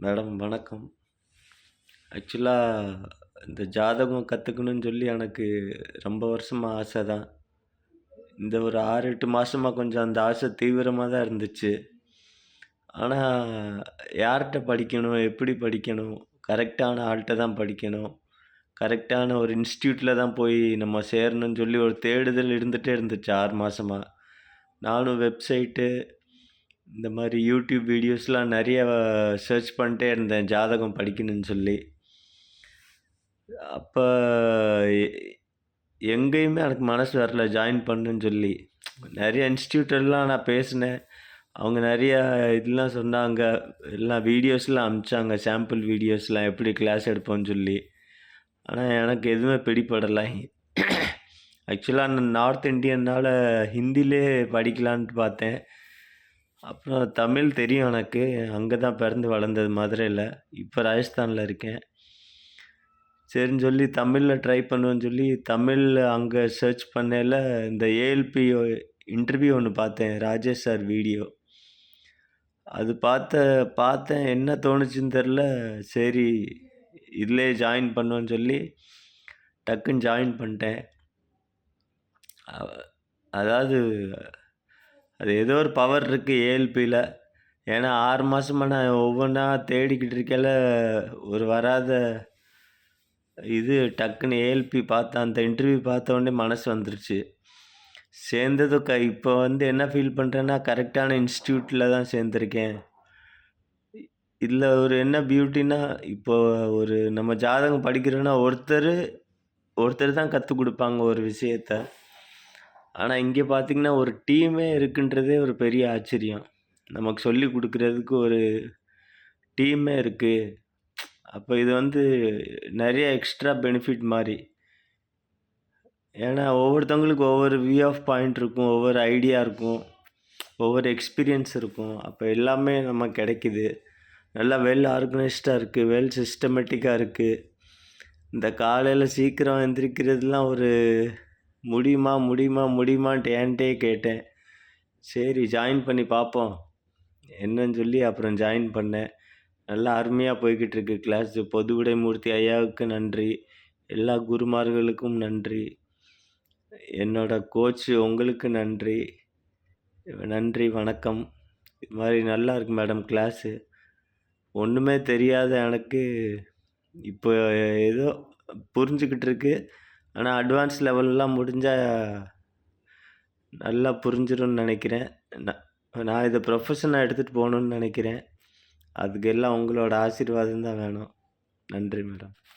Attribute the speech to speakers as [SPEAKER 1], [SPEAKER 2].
[SPEAKER 1] Madam வணக்கம். ஆக்சுவலாக இந்த ஜாதகம் கற்றுக்கணுன்னு சொல்லி எனக்கு ரொம்ப வருஷமாக ஆசை தான். இந்த ஒரு ஆறு எட்டு மாதமாக கொஞ்சம் அந்த ஆசை தீவிரமாக தான் இருந்துச்சு. ஆனால் யார்கிட்ட படிக்கணும் எப்படி படிக்கணும் கரெக்டான ஆள்கிட்ட தான் படிக்கணும் கரெக்டான ஒரு இன்ஸ்டியூட்டில் தான் போய் நம்ம சேரணும்னு சொல்லி ஒரு தேடுதல் இருந்துகிட்டே இருந்துச்சு ஆறு மாதமாக நானும் வெப்சைட்டு இந்த மாதிரி யூடியூப் வீடியோஸ்லாம் நிறைய சர்ச் பண்ணிட்டே இருந்தேன் ஜாதகம் படிக்கணும்னு சொல்லி. அப்போ எங்கேயுமே எனக்கு மனசு வரல ஜாயின் பண்ணுன்னு சொல்லி. நிறைய இன்ஸ்டியூட்டெல்லாம் நான் பேசினேன். அவங்க நிறையா இதெல்லாம் சொன்னாங்க. எல்லாம் வீடியோஸ்லாம் அனுப்பிச்சாங்க சாம்பிள் வீடியோஸ்லாம் எப்படி கிளாஸ் எடுப்போம்னு சொல்லி. ஆனால் எனக்கு எதுவுமே பிடிப்படலை ஆக்சுவலாக நான் நார்த் இந்தியனால் ஹிந்திலே படிக்கலான்ட்டு பார்த்தேன். அப்புறம் தமிழ் தெரியும் எனக்கு. அங்கே தான் பிறந்து வளர்ந்தது மதுரையில். இப்போ ராஜஸ்தானில் இருக்கேன். சரின்னு சொல்லி தமிழில் ட்ரை பண்ணுவேன்னு சொல்லி தமிழ் அங்கே சர்ச் பண்ணையில் இந்த ஏஎல்பி இன்டர்வியூ ஒன்று பார்த்தேன். ராஜேஷ் சார் வீடியோ அது பார்த்த பார்த்தேன். என்ன தோணுச்சுன்னு தெரில சரி இதிலே ஜாயின் பண்ணுவேன்னு சொல்லி டக்குன்னு ஜாயின் பண்ணிட்டேன். அதாவது அது ஏதோ ஒரு பவர் இருக்குது ஏஎல்பியில் ஏன்னா ஆறு மாதமாக நான் ஒவ்வொன்றா தேடிக்கிட்டு இருக்கையில் ஒரு வராத இது டக்குன்னு ஏஎல்பி பார்த்தேன். அந்த இன்டர்வியூ பார்த்தோடனே மனசு வந்துருச்சு. சேர்ந்ததும் க இப்போ வந்து என்ன ஃபீல் பண்ணுறேன்னா கரெக்டான இன்ஸ்டியூட்டில் தான் சேர்ந்துருக்கேன். இதில் ஒரு என்ன பியூட்டின்னா இப்போ ஒரு நம்ம ஜாதகம் படிக்கிறோன்னா ஒருத்தர் ஒருத்தர் தான் கற்றுக் கொடுப்பாங்க ஒரு விஷயத்த. ஆனால் இங்கே பார்த்தீங்கன்னா ஒரு டீமே இருக்குன்றதே ஒரு பெரிய ஆச்சரியம். நமக்கு சொல்லி கொடுக்குறதுக்கு ஒரு டீமே இருக்குது அப்போ இது வந்து நிறைய எக்ஸ்ட்ரா பெனிஃபிட் மாதிரி ஏன்னா ஒவ்வொருத்தவங்களுக்கு ஒவ்வொரு வியூ ஆஃப் பாயிண்ட் இருக்கும் ஒவ்வொரு ஐடியா இருக்கும் ஒவ்வொரு எக்ஸ்பீரியன்ஸ் இருக்கும். அப்போ எல்லாமே நம்ம கிடைக்குது. நல்லா வெல் ஆர்கனைஸ்டாக இருக்குது வெல் சிஸ்டமேட்டிக்காக இருக்குது இந்த காலையில் சீக்கிரம் எந்திரிக்கிறதுலாம் ஒரு முடியுமா முடியுமா முடியுமான்ட்டு ஏன்ட்டே கேட்டேன். சரி ஜாயின் பண்ணி பார்ப்போம் என்னன்னு சொல்லி அப்புறம் ஜாயின் பண்ணேன். நல்லா அருமையாக போய்கிட்டு இருக்கு கிளாஸ் பொதுவுடைமூர்த்தி ஐயாவுக்கு நன்றி. எல்லா குருமார்களுக்கும் நன்றி. என்னோட கோச் உங்களுக்கு நன்றி. நன்றி வணக்கம். இது மாதிரி நல்லா இருக்கு மேடம் கிளாஸு ஒன்றுமே தெரியாத எனக்கு இப்போ ஏதோ புரிஞ்சுக்கிட்டு இருக்குது ஆனால் அட்வான்ஸ் லெவல்லாம் முடிஞ்சால் நல்லா புரிஞ்சிடும்னு நினைக்கிறேன். நான் நான் இதை ப்ரொஃபஷனாக எடுத்துகிட்டு போகணுன்னு நினைக்கிறேன். அதுக்கு எல்லாம் உங்களோட ஆசீர்வாதம் தான் வேணும். நன்றி மேடம்